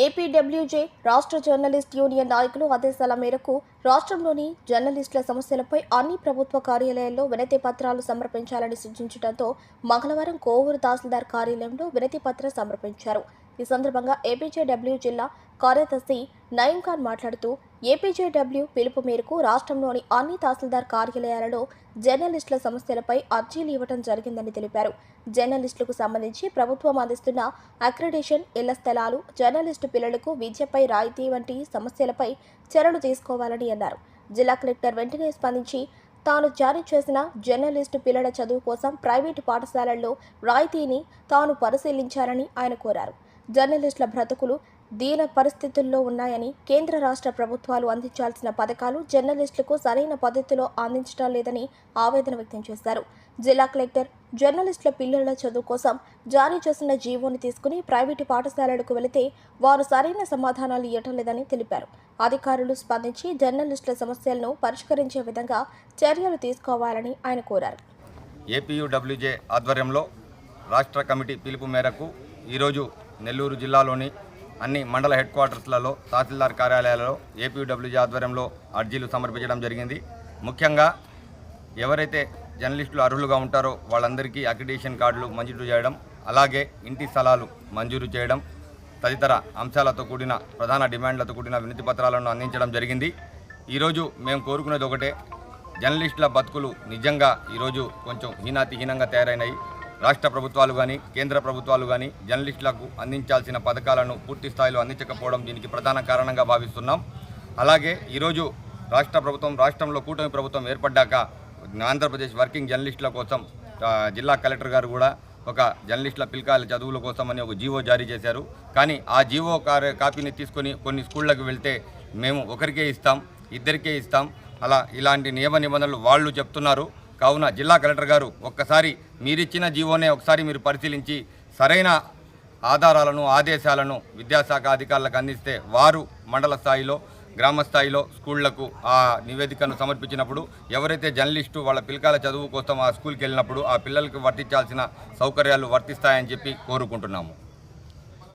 APWJ రాష్ట్ర journalist union నాయకులు ఆదేశాల మేరకు రాష్ట్రంలోని జర్నలిస్టుల సమస్యలపై అన్ని ప్రభుత్వ కార్యాలయాల్లో వినతి పత్రాలు సమర్పించాలని సూచించడంతో మంగళవారం కోవూరు తహసీల్దార్ కార్యాలయంలో వినతి పత్రం సమర్పించారు. ఈ సందర్భంగా ఏపీజేడబ్ల్యూ జిల్లా కార్యదర్శి నయీం ఖాన్ మాట్లాడుతూ ఏపీజేడబ్ల్యూ పిలుపు మేరకు రాష్ట్రంలోని అన్ని తహసీల్దార్ కార్యాలయాలలో జర్నలిస్టుల సమస్యలపై అర్జీలు ఇవ్వడం జరిగిందని తెలిపారు. జర్నలిస్టులకు సంబంధించి ప్రభుత్వం అందిస్తున్న అక్రిడేషన్ ఇళ్ళ స్థలాలు జర్నలిస్టు పిల్లలకు విద్యపై రాయితీ వంటి సమస్యలపై చర్యలు తీసుకోవాలని అన్నారు. జిల్లా కలెక్టర్ వెంటనే స్పందించి తాను జారీ చేసిన జర్నలిస్టు పిల్లల చదువు కోసం ప్రైవేటు పాఠశాలల్లో రాయితీని తాను పరిశీలించాలని ఆయన కోరారు. జర్నలిస్టుల బ్రతుకులు దీన పరిస్థితుల్లో ఉన్నాయని కేంద్ర రాష్ట్ర ప్రభుత్వాలు అందించాల్సిన పథకాలు జర్నలిస్టులకు సరైన పద్ధతిలో అందించడం లేదని ఆవేదన వ్యక్తం చేశారు. జిల్లా కలెక్టర్ జర్నలిస్టుల పిల్లల చదువు కోసం జారీ చేసిన జీవోని తీసుకుని ప్రైవేటు పాఠశాలలకు వెళితే వారు సరైన సమాధానాలు ఇవ్వటం లేదని తెలిపారు. అధికారులు స్పందించి జర్నలిస్టుల సమస్యలను పరిష్కరించే విధంగా చర్యలు తీసుకోవాలని ఆయన కోరారు. ఏపీయూడబ్ల్యూజే ఆధ్వర్యంలో రాష్ట్ర కమిటీ పిలుపు మేరకు ఈరోజు నెల్లూరు జిల్లాలోని అన్ని మండల హెడ్ క్వార్టర్స్లలో తహసీల్దార్ కార్యాలయాలలో ఏపీడబ్ల్యూజీ ఆధ్వర్యంలో అర్జీలు సమర్పించడం జరిగింది. ముఖ్యంగా ఎవరైతే జర్నలిస్టులు అర్హులుగా ఉంటారో వాళ్ళందరికీ అక్రిడేషన్ కార్డులు మంజూరు చేయడం అలాగే ఇంటి స్థలాలు మంజూరు చేయడం తదితర అంశాలతో కూడిన ప్రధాన డిమాండ్లతో కూడిన వినతి పత్రాలను అందించడం జరిగింది. ఈరోజు మేము కోరుకునేది ఒకటే జర్నలిస్టుల బతుకులు నిజంగా ఈరోజు కొంచెం హీనాతిహీనంగా తయారైనాయి. రాష్ట్ర ప్రభుత్వాలు కానీ కేంద్ర ప్రభుత్వాలు కానీ జర్నలిస్టులకు అందించాల్సిన పథకాలను పూర్తి స్థాయిలో అందించకపోవడం దీనికి ప్రధాన కారణంగా భావిస్తున్నాం. అలాగే ఈరోజు రాష్ట్ర ప్రభుత్వం రాష్ట్రంలో కూటమి ప్రభుత్వం ఏర్పడ్డాక ఆంధ్రప్రదేశ్ వర్కింగ్ జర్నలిస్టుల కోసం జిల్లా కలెక్టర్ గారు కూడా ఒక జర్నలిస్టుల పిల్కాయల చదువుల కోసం అని ఒక జీవో జారీ చేశారు. కానీ ఆ జీవో కాపీని తీసుకొని కొన్ని స్కూళ్ళకు వెళ్తే మేము ఒకరికే ఇస్తాం ఇద్దరికే ఇస్తాం. అలా ఇలాంటి నియమ నిబంధనలు వాళ్ళు చెప్తున్నారు. కావున జిల్లా కలెక్టర్ గారు ఒక్కసారి మీరిచ్చిన జీవోనే ఒకసారి మీరు పరిశీలించి సరైన ఆధారాలను ఆదేశాలను విద్యాశాఖ అధికారులకు అందిస్తే వారు మండల స్థాయిలో గ్రామ స్థాయిలో స్కూళ్ళకు ఆ నివేదికను సమర్పించినప్పుడు ఎవరైతే జర్నలిస్టు వాళ్ళ పిల్లకాయల చదువు కోసం ఆ స్కూల్కి వెళ్ళినప్పుడు ఆ పిల్లలకు వర్తించాల్సిన సౌకర్యాలు వర్తిస్తాయని చెప్పి కోరుకుంటున్నాము.